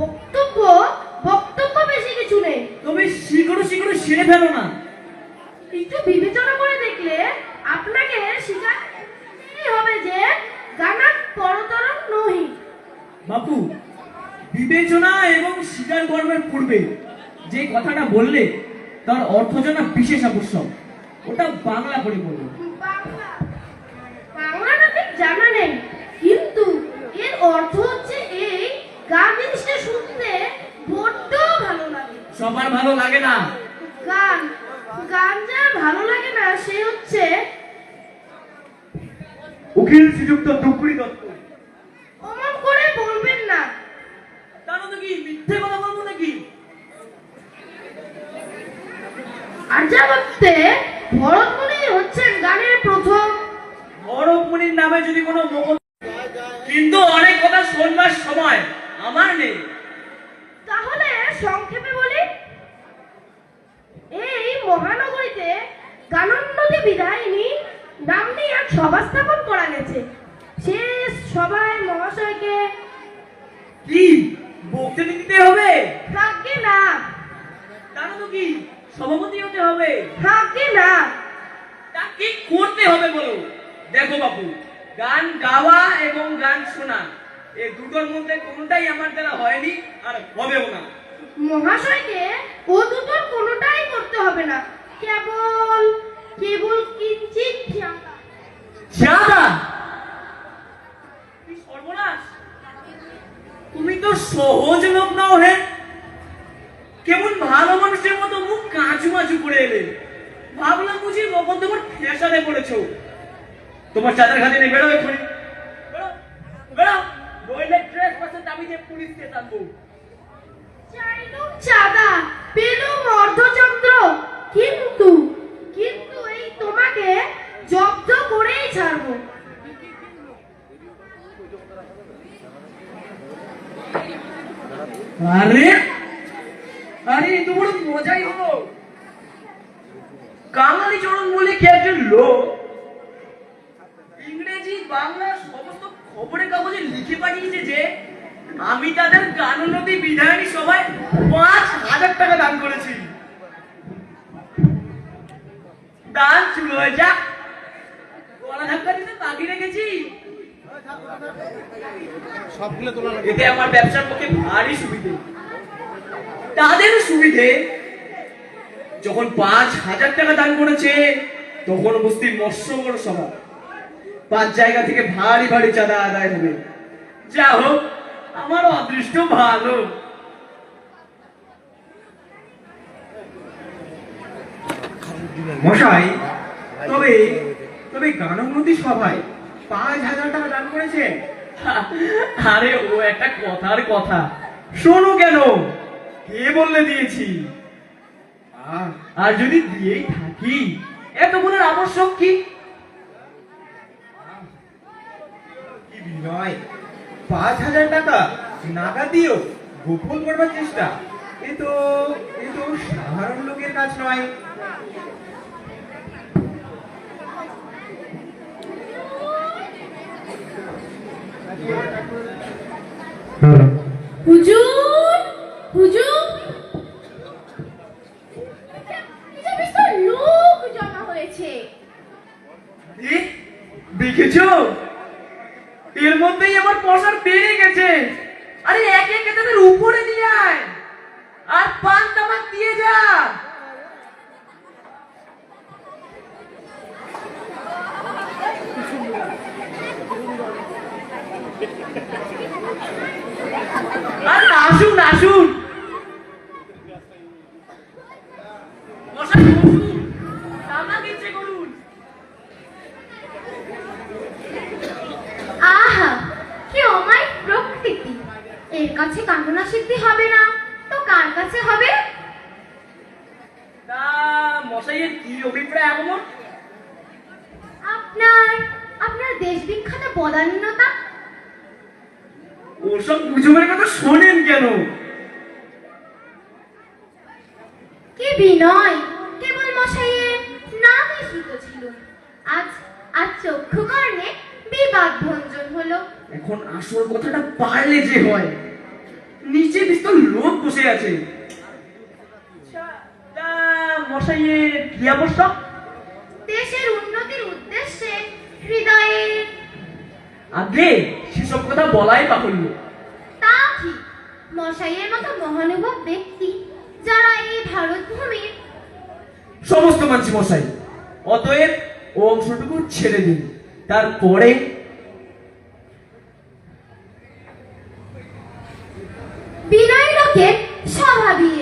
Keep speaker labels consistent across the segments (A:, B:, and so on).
A: বক্তব্য বক্তব্য বেশি কিছু নেই।
B: তবে শিকড়ো শিকড়ো সেরে ফেলো না।
A: একটু বিবেচনা করে দেখলে আপনাকে স্বীকার হবে যে গানার পরতরম নহি।
B: বাপু বিবেচনা এবং স্বীকার কর্মের পূর্বে যে কথাটা বললে তার অর্থ জানা বিশেষ আবশ্যক। ওটা বাংলা করে বলব
A: বাংলা? বাংলাটা ঠিক জানা নেই কিন্তু এর অর্থ হচ্ছে গান জিনিসটা শুনতে বড্ড ভালো লাগে।
B: সবার ভালো লাগে না?
A: গান গান যার ভালো লাগে না সে হচ্ছে
C: উকিল শ্রীযুক্ত দুপুরি দত্ত।
A: অমন করে বলবেন না।
B: তাহলে তো কি? মিথ্যে কথা বলব নাকি?
A: আর্যাবত্যে ভরতমুনি হচ্ছেন গানের প্রথম
B: বড়মণির নামে যদি কোনো মোকল কিন্তু অনেক কথা শোনবার সময় আমার নেই
A: তাহলে সংক্ষেপে বলি এই মহানগরীতে গানোন্নতি বিদায়িনী নাম নিয়ে এক সভা স্থাপন করা গেছে সে সভায় মহাশয়কে
B: কি বক্তৃতা দিতে হবে।
A: থাকবে না।
B: তাহলে তো কি? সভাপতি হতে হবে।
A: থাকবে না।
B: তা কি করতে হবে বলো। দেখো বাবু গান গাওয়া এবং গান শোনা এই দুটোর মধ্যে কোনটাই আমার দ্বারা হয়নি আর হবেও না।
A: মহাশয়কে ও দুটোর কোনোটাই করতে হবে না। কেবল কেবল কিঞ্চিত ঝাঁকা।
B: জাদা কি সর্বনাশ তুমি তো সহজ লোক নাও হে। কেমন ভালো মানুষের মতো মুখ কাঁচু মাচু করে এলে। ভাবলাম বুঝি কখন তোমার ফেসারে পড়েছো। তোমার চাঁদের খাতে নেই বেরো এক্ষুনি। বেরো
A: চাঁদা পেলুম কিন্তু কিন্তু এই তোমাকে জব্দ করেই ছাড়বো।
B: আরে আরে, এ বড় মজাই হলো। কাঙালি চরণ বলে কি একজন লোক? ইংরেজি, বাংলা সমস্ত খবরের কাগজে লিখে পাঠিয়েছে যে, আমি তাদের গানোন্নতি বিধায়নী সভায় পাঁচ হাজার টাকা দান করেছি। দান শুরু হয়ে যাক। গলা ধাক্কা দিতে বাকি রেখেছি। সুবিধে। তাদের সুবিধে। যখন পাঁচ হাজার টাকা দান করেছে, তখন সভা। পাঁচ জায়গা থেকে ভারী ভারী চাঁদা আদায় হবে। যা হোক আমার অদৃষ্ট ভালো।
C: মশাই, তবে তবে গানোন্নতি সভায়। পাঁচ হাজার টাকা দান করেছেন
B: আরে ও একটা কথার কথা। শোনো কেন? কে বললে দিয়েছি? আর যদি দিয়েই থাকি এতগুলোর আবশ্যক কি?
C: কি বিনয়? পাঁচ হাজার টাকা নাগা দিও গোপন করবার চেষ্টা। এ তো এ তো সাধারণ লোকের কাজ নয়।
A: হুজুর হুজুর বিস্তর লোক জমা হয়েছে
B: এ, দেখেছ এর মধ্যেই আমার পয়সার বেড়ে গেছে আরে এক একে তাদের উপরে দিয়ে আয় আর পান তামাক দিয়ে যা আরে আসুন আসুন মশাই বসুন তামাক ইচ্ছে করুন
A: আহা কি অমায়িক প্রকৃতি। এর কাছে কামনা সিদ্ধি হবে না তো কার কাছে হবে?
B: তা মশাইয়ের কি অভিপ্রায় আগমন
A: আপনার
D: আপনার দেশ বিখ্যাত পদান্নতা
B: ওসব গুজবের কথা শোনেন কেন?
D: কি বিনয় কেবল মশাইয়ের নাম এসিত ছিল আজ আজ চক্ষু কর্ণে বিবাদ ভঞ্জন হলো
B: এখন আসল কথাটা পারলে যে হয় নিচে বিস্তর লোক বসে আছে। আচ্ছা, মশাইয়ের কি অবস্থা?
D: দেশের উন্নতির উদ্দেশ্যে হৃদয়ের
B: আগে সেসব কথা বলাই বাহুল্য।
D: তা ঠিক মশাইয়ের মতো মহানুভব ব্যক্তি যারা এই ভারত ভূমির
B: সমস্ত মানছি মশাই অতএব ও অংশটুকু ছেড়ে দিন। তারপরে
D: বিনয় লোকের স্বভাবই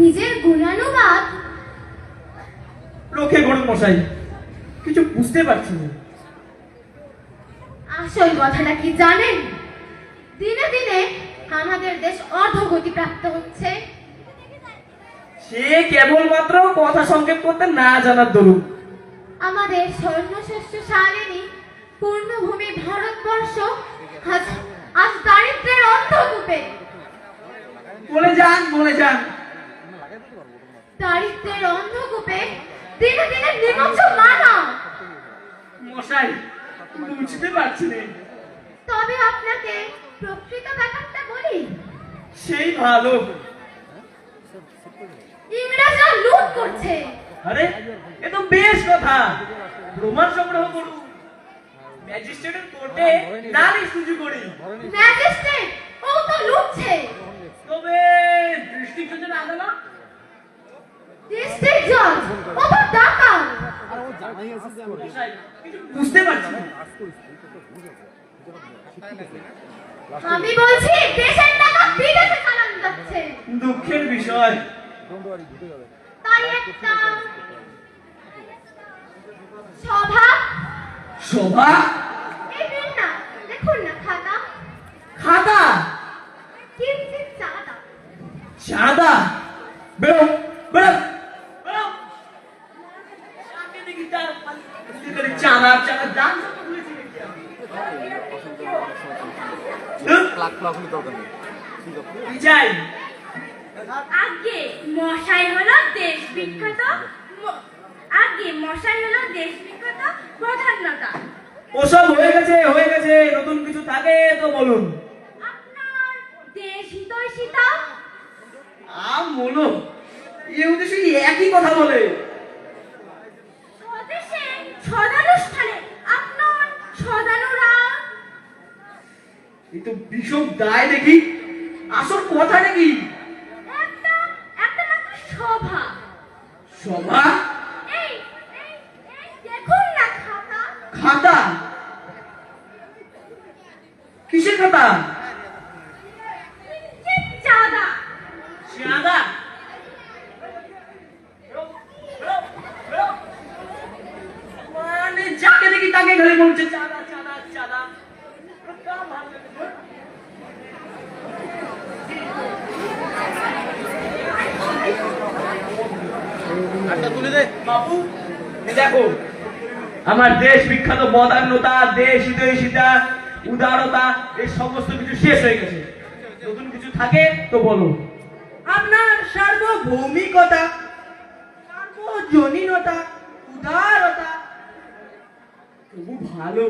D: নিজের গুণানুবাদ।
B: রোখে গড়ুন মশাই কিছু বুঝতে পারছি না।
D: আসল কথাটা কি জানেন? দিনে দিনে আমাদের দেশ অধগতি প্রাপ্ত হচ্ছে।
B: সে কেবলমাত্র কথা সংক্ষেপ করতে না জানার দরুন।
D: আমাদের স্বর্ণশ্রেষ্ঠ সারিণী পূর্ণভূমি ভারতবর্ষ আজ আজ দারিদ্রের অন্ধকূপে।
B: বলে যান বলে যান।
D: দারিদ্রের অন্ধকূপে দিনে দিনে নিমজ্জ মানব
B: মশাই বুঝতে পারছি না
D: তবে আপনাকে প্রকৃত ব্যাপারটা বলি।
B: সেই ভালো।
D: ইংরেজরা লুট করছে।
B: আরে এ তো বেশ কথা। প্রমাণ সংগ্রহ করুন। ম্যাজিস্ট্রেটের কোর্টে নালিশ রুজু করি।
D: ম্যাজিস্ট্রেট ও তো লুটছে।
B: তবে ডিস্ট্রিক্ট জজের আদালত
D: ডিস্ট্রিক্ট জজ ও তো ডাকাত
B: মশাই কিছু বুঝতে পারছি। না
D: আমি বলছি দেশের টাকা বিদেশে চালানো যাচ্ছে।
B: দুঃখের বিষয়।
D: তাই একটা সভা।
B: শোভা
D: এই দিন না দেখুন না খাতা।
B: খাতা?
D: চাঁদা
B: বেরো বেরো চাঁদা চাঁদা
E: আগে মশাই হলো দেশ বিখ্যাত আগে মশাই হলো দেশ বিখ্যাত প্রধানতা
B: ওসব হয়ে গেছে হয়ে গেছে নতুন কিছু থাকে তো বলুন
E: আপনার দেশ হিতৈষিতা
B: আম বলো এ উদ্দেশ্যে একই কথা বলে? এই তো বিষম দায় দেখি। আসল কথা নাকি
E: সভা। খাতা।
B: খাতা? কিসের খাতা?
E: চাঁদা।
B: মানে যাকে দেখি তাকে ঘরে বলছে, চাঁদা চাঁদা চাঁদা। বাবু দেখো, আমার দেশ বিখ্যাত বদান্যতা, দেশ হিতৈষিতা উদারতা, এই সমস্ত কিছু শেষ হয়ে গেছে। নতুন কিছু থাকে, তো বলো। সার্বভৌমিকতা, সার্বজনীনতা, উদারতা। তবু ভালো,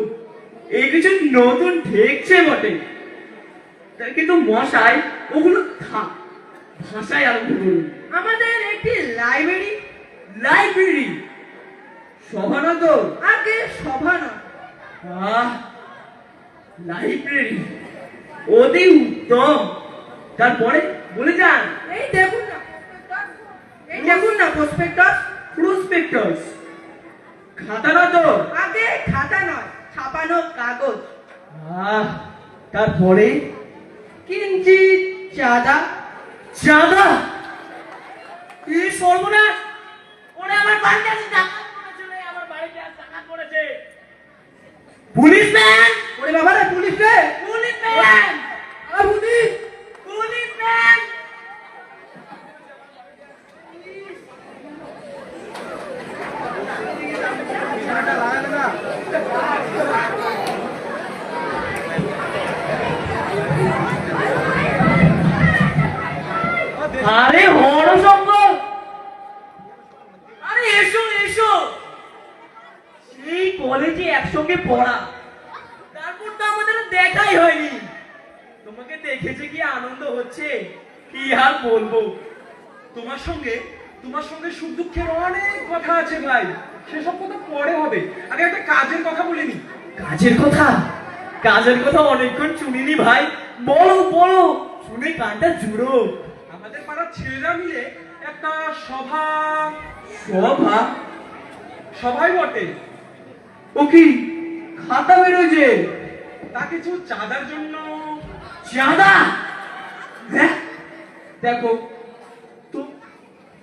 B: এই কিছু নতুন ঠেকছে বটে। কিন্তু মশাই, ওগুলো থাক, ভাষায় আরম্ভ করুন। আমাদের একটি লাইব্রেরি লাইব্রেরি। সভা তো? আগে সভা না। লাইব্রেরি। অতি উত্তম। তারপরে বলে যান। এই না এই দেখুন না প্রসপেক্টাস প্রসপেক্টাস খাতা না তো। আগে খাতা নয় ছাপানো কাগজ। আহ তারপরে? কিঞ্চিত চাঁদা। চাঁদা? কি সর্বনাশ! ওরে আমার বাড়িতে আছে ডাকাত রে, আমার বাড়িতে আছে ডাকাত করেছে। পুলিশ ম্যান ওরে বাবা রে পুলিশ রে পুলিশ ম্যান আ পুলিশ পুলিশ ম্যান
F: না
B: আরে হরশঙ্কর আরে এসো এসো এই একসঙ্গে পড়া। তারপর তো আমাদের দেখাই হয়নি। তোমাকে দেখেছে কি আনন্দ হচ্ছে? কি আর বলব?
C: তোমার সঙ্গে তোমার সঙ্গে সুখ দুঃখের অনেক কথা আছে ভাই। সেসব কথা পরে হবে। আগে একটা কাজের কথা বলিনি
B: কাজের কথা? কাজের কথা অনেকক্ষণ শুনিনি ভাই। বলো বলো। শুনে কানটা জুড়ো।
C: আমাদের পাড়ার ছেলেরা মিলে একটা সভা
B: সভা?
C: সভাই বটে।
B: ও কি? খাতা বেরোয়
C: তা কিছু চাঁদার জন্য?
B: চাঁদা? হ্যাঁ? দেখো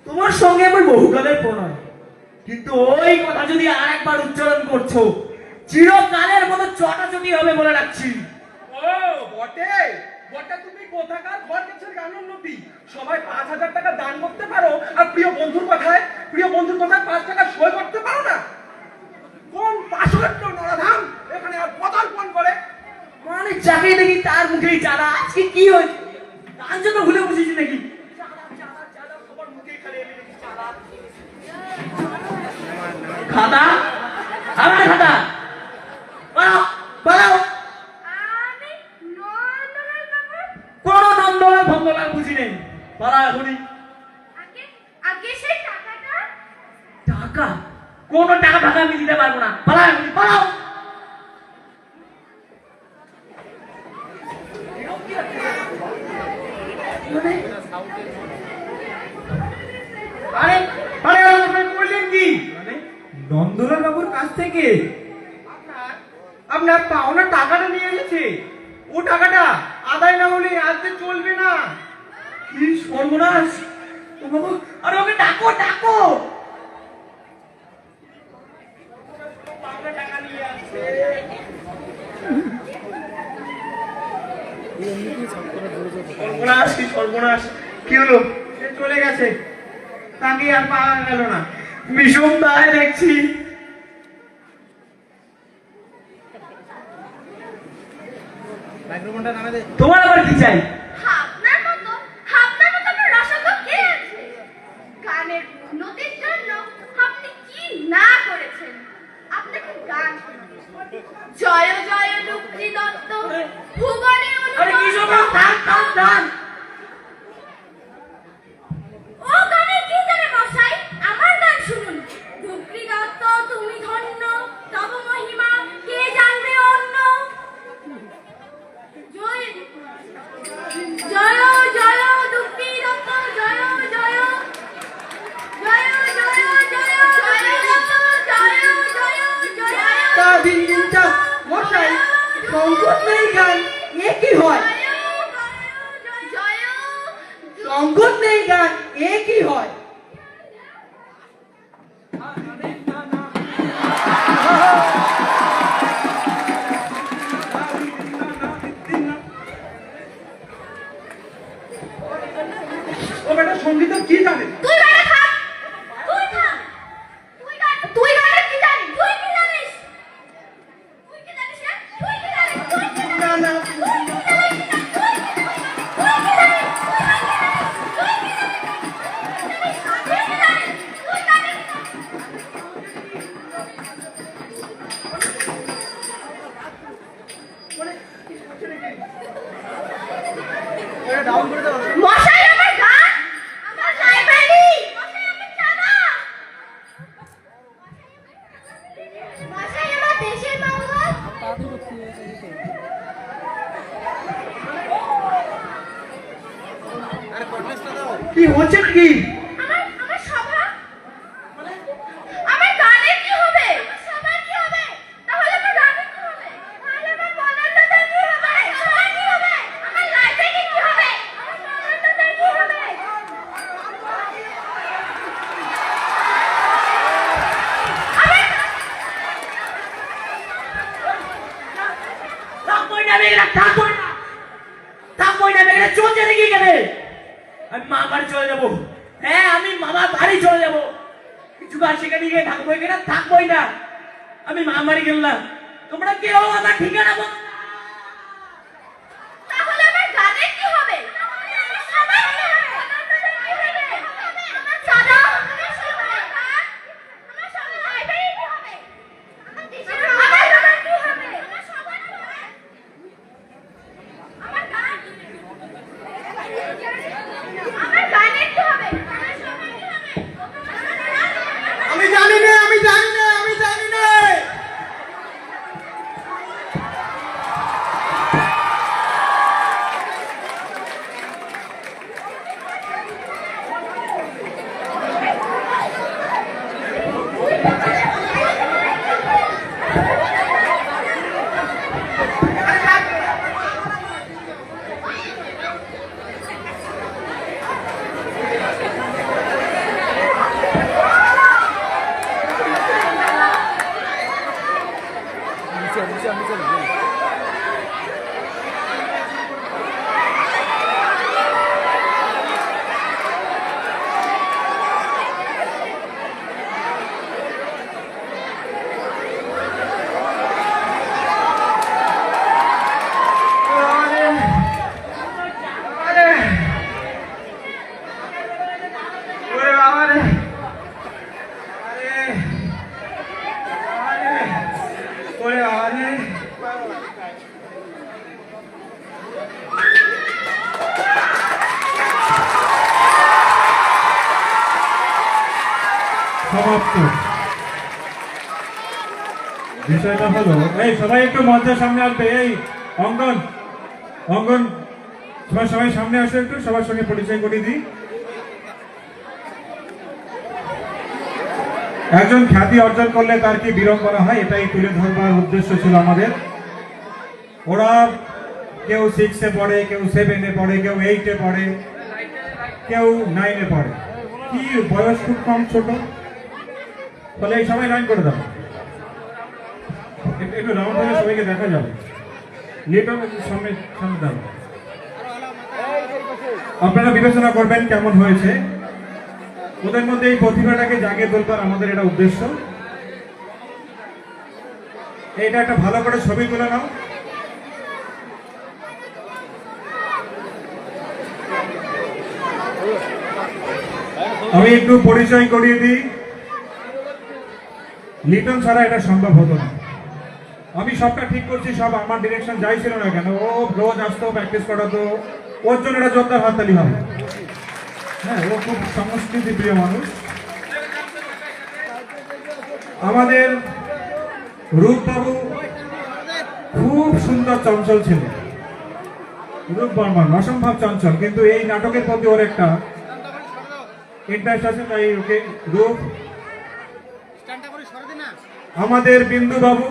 B: তোমার সঙ্গে আমার বহুকালের প্রণয়। কিন্তু ওই কথা যদি আর একবার উচ্চারণ করছ, চিরকালের মতো চটাচটি হবে বলে রাখছি।
C: ও, বটে। বটে, তুমি কোথাকার ঘর গেছেন গানোন্নতি সবাই পাঁচ হাজার টাকা দান করতে পারো আর প্রিয় বন্ধুর কথায় প্রিয় বন্ধুর কথায় পাঁচ টাকা সই করতে পারো না? কোন পাশাচ্য নরাধাম এখানে আর পদার্পণ করে?
B: মানে চাকরি নাকি তার মুখে চারা আজকে কি হয়েছে? তার জন্য ভুলে বুঝেছি নাকি? খাতা? আমার খাতা।
A: পড়াও পড়াও।
B: কোনো বুঝি নেই। পড়া এখনই। টাকা? কোন পারব না। পালা পালাও।
C: আরে আরে আপনি করলেন কি? মানে? নন্দলাল বাবুর কাছ থেকে। আপনার পাওনা টাকাটা নিয়ে এসেছে। ও টাকাটা আদায় না হলে আজকে চলবে না।
B: কি সর্বনাশ। আরে ওকে ডাকো ডাকো।
C: সর্বনাশ কি সর্বনাশ? কি হলো? চলে গেছে। তাকে আর পাওয়া গেল না।
B: ভীষণ দায় দেখছি। তোমার আবার কি চাই
A: আপনার মতো আপনার মতো আমার রসজ্ঞ কে আছে গানের উন্নতির জন্য আপনি কি না করেছেন আপনাকে গান শোনাবো। জয় জয় লুক্রি দত্ত ভুবনে
B: আরে সংকট নেই গান এ কি হয়? সংগীত কি
C: জানে?
B: डाउन कर दो গেলাম। তোমরা কেউ আমার ঠিকানা
C: বন্ধ?
G: সমাপ্ত। বিষয়টা হলো, এই সবাই একটু মঞ্চের সামনে আসবে। এই অঙ্গন অঙ্গন সবাই সামনে আসো একটু, সবার সঙ্গে পরিচয় দিই। একজন খ্যাতি অর্জন করলে তার কি বিড়ম্বনা হয়? এটাই তুলে ধরবার উদ্দেশ্য ছিল আমাদের। ওরা কেউ সিক্সে পড়ে, কেউ সেভেনে পড়ে, কেউ এইটে পড়ে, কেউ নাইনে পড়ে। কি বয়স খুব কম ছোট? তাহলে এই সবাই লাইন করে দাও। একটু- রাউন্ড হলে সবাইকে দেখা যাবে। লিটন সামনে সামনে দাও আপনারা বিবেচনা করবেন কেমন হয়েছে। ওদের মধ্যে এই প্রতিভাটাকে জাগিয়ে তোলবার আমাদের এটা উদ্দেশ্য। এটা একটা ভালো করে ছবি তুলে নাও। আমি একটু পরিচয় করিয়ে দিই। লিটন ছাড়া এটা সম্ভব হতো না। আমি সবটা ঠিক করছি, সব আমার ডিরেকশন যাই ছিল না কেন, ও রোজ আসতো প্র্যাকটিস করাতো, ওর জন্য এটা জোরদার হাততালি হবে। হ্যাঁ ও খুব সংস্কৃতি প্রিয় মানুষ। আমাদের রূপবাবু খুব সুন্দর চঞ্চল ছিল। রূপ বর্মন, অসম্ভব চঞ্চল, কিন্তু এই নাটকের প্রতি ওর একটা ইন্টারেস্ট আছে, তাই ওকে রূপ
H: স্ট্যান্ডটা করে সরে দিন না
G: আমাদের বিন্দু বাবু,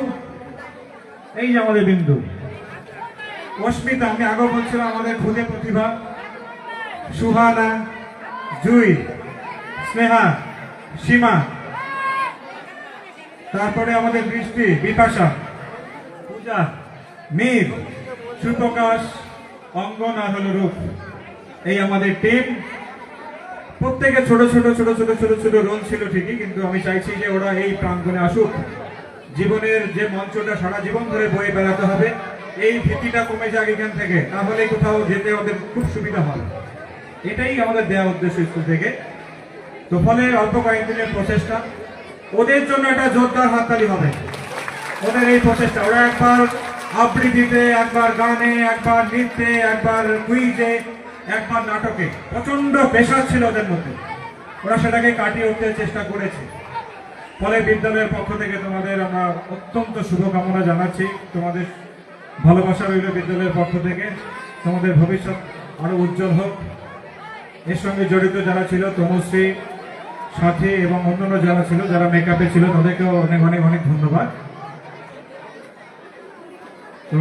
G: এই যে আমাদের বিন্দু। অস্মিতা, আমি আগে বলছিলাম, আমাদের খুদে প্রতিভা, সুহানা, জুই, স্নেহা, সীমা। তারপরে আমাদের বৃষ্টি বিপাশা, পূজা, মীর, সুপ্রকাশ অঙ্গন হলো রূপ। এই আমাদের টিম প্রত্যেকে ছোট ছোট ছোট ছোট ছোট ছোট রোল ছিল ঠিকই, কিন্তু আমি চাইছি যে ওরা এই প্রাঙ্গণে আসুক। জীবনের যে মঞ্চটা সারা জীবন ধরে বয়ে বেড়াতে হবে, এই ভীতিটা কমে যাক এখান থেকে, তাহলে কোথাও যেতে ওদের খুব সুবিধা হবে। এটাই আমাদের দেওয়া উদ্দেশ্য স্কুল থেকে। তো ফলে অল্প কয়েকদিনের প্রচেষ্টা, ওদের জন্য একটা জোরদার হাততালি হবে। ওদের এই প্রচেষ্টা, ওরা একবার আবৃত্তিতে, একবার গানে, একবার নৃত্যে, একবার কুইজে একবার নাটকে প্রচণ্ড পেশা ছিল ওদের মধ্যে। ওরা সেটাকে কাটিয়ে উঠতে চেষ্টা করেছে। ফলে বিদ্যালয়ের পক্ষ থেকে তোমাদের আমরা অত্যন্ত শুভকামনা জানাচ্ছি। তোমাদের ভালোবাসা রইল বিদ্যালয়ের পক্ষ থেকে। তোমাদের ভবিষ্যৎ আরও উজ্জ্বল হোক। এর সঙ্গে জড়িত যারা ছিল, তনুশ্রী, সাথী এবং অন্যান্য যারা ছিল, যারা মেকআপে ছিল, তাদেরকেও অনেক অনেক অনেক ধন্যবাদ। তো